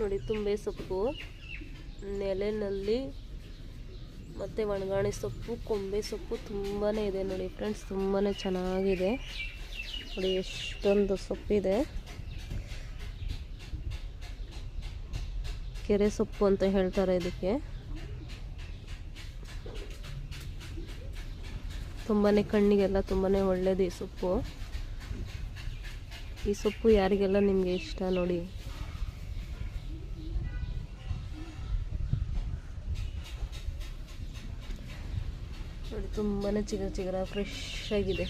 ನೋಡಿ, ತುಂಬೆ ಸೊಪ್ಪು, ನೆಲೆನಲ್ಲಿ ಮತ್ತು ಒಣಗಾಣಿ ಸೊಪ್ಪು, ಕೊಂಬೆ ಸೊಪ್ಪು ತುಂಬಾ ಇದೆ ನೋಡಿ ಫ್ರೆಂಡ್ಸ್ ತುಂಬಾ ಚೆನ್ನಾಗಿದೆ. ನೋಡಿ, ಎಷ್ಟೊಂದು ಸೊಪ್ಪಿದೆ. ಕೆರೆ ಸೊಪ್ಪು ಅಂತ ಹೇಳ್ತಾರೆ ಇದಕ್ಕೆ. ತುಂಬಾ ಕಣ್ಣಿಗೆಲ್ಲ ತುಂಬಾ ಒಳ್ಳೇದು ಈ ಸೊಪ್ಪು. ಈ ಸೊಪ್ಪು ಯಾರಿಗೆಲ್ಲ ನಿಮಗೆ ಇಷ್ಟ ನೋಡಿ. ನೋಡಿ ತುಂಬಾ ಚಿಗರ ಚಿಗರ ಫ್ರೆಶ್ ಆಗಿದೆ.